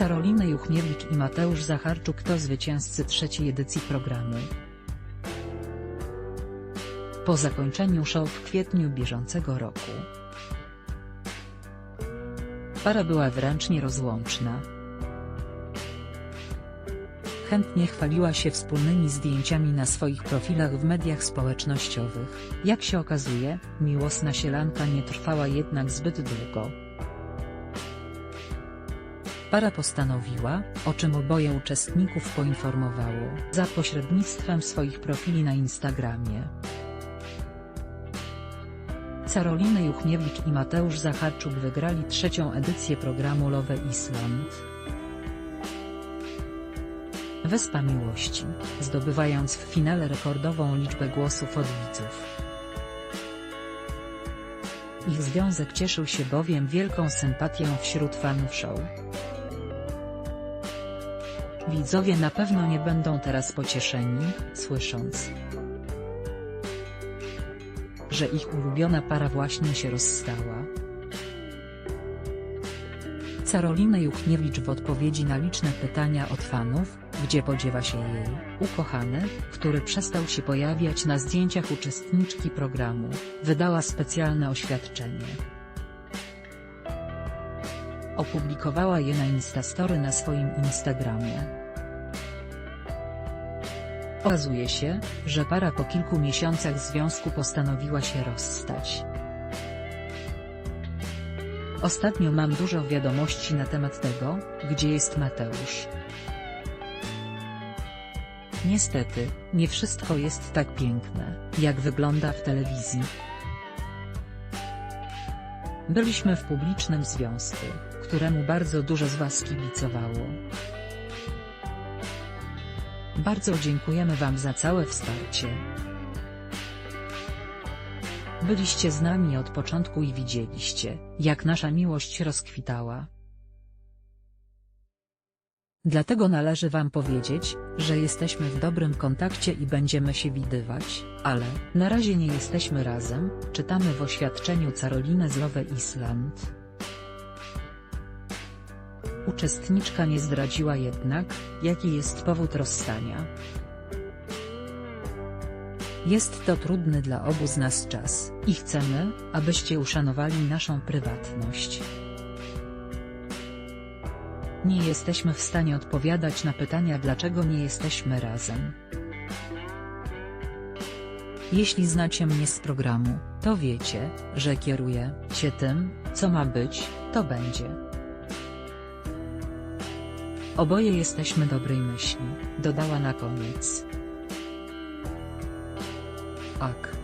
Carolina Juchniewicz i Mateusz Zacharczuk to zwycięzcy trzeciej edycji programu. Po zakończeniu show w kwietniu bieżącego roku. Para była wręcz nierozłączna. Chętnie chwaliła się wspólnymi zdjęciami na swoich profilach w mediach społecznościowych. Jak się okazuje, miłosna sielanka nie trwała jednak zbyt długo. Para postanowiła, o czym oboje uczestników poinformowało, za pośrednictwem swoich profili na Instagramie. Carolina Juchniewicz i Mateusz Zacharczuk wygrali trzecią edycję programu Love Island. Wyspa Miłości, zdobywając w finale rekordową liczbę głosów od widzów. Ich związek cieszył się bowiem wielką sympatią wśród fanów show. Widzowie na pewno nie będą teraz pocieszeni, słysząc, że ich ulubiona para właśnie się rozstała. Carolina Juchniewicz w odpowiedzi na liczne pytania od fanów, gdzie podziewa się jej ukochany, który przestał się pojawiać na zdjęciach uczestniczki programu, wydała specjalne oświadczenie. Opublikowała je na Instastory na swoim Instagramie. Okazuje się, że para po kilku miesiącach związku postanowiła się rozstać. Ostatnio mam dużo wiadomości na temat tego, gdzie jest Mateusz. Niestety, nie wszystko jest tak piękne, jak wygląda w telewizji. Byliśmy w publicznym związku, któremu bardzo dużo z Was kibicowało. Bardzo dziękujemy Wam za całe wsparcie. Byliście z nami od początku i widzieliście, jak nasza miłość rozkwitała. Dlatego należy Wam powiedzieć, że jesteśmy w dobrym kontakcie i będziemy się widywać, ale na razie nie jesteśmy razem, czytamy w oświadczeniu Caroliny z Love Island. Uczestniczka nie zdradziła jednak, jaki jest powód rozstania. Jest to trudny dla obu z nas czas, i chcemy, abyście uszanowali naszą prywatność. Nie jesteśmy w stanie odpowiadać na pytania dlaczego nie jesteśmy razem. Jeśli znacie mnie z programu, to wiecie, że kieruję się tym, co ma być, to będzie. Oboje jesteśmy dobrej myśli, dodała na koniec. Ak.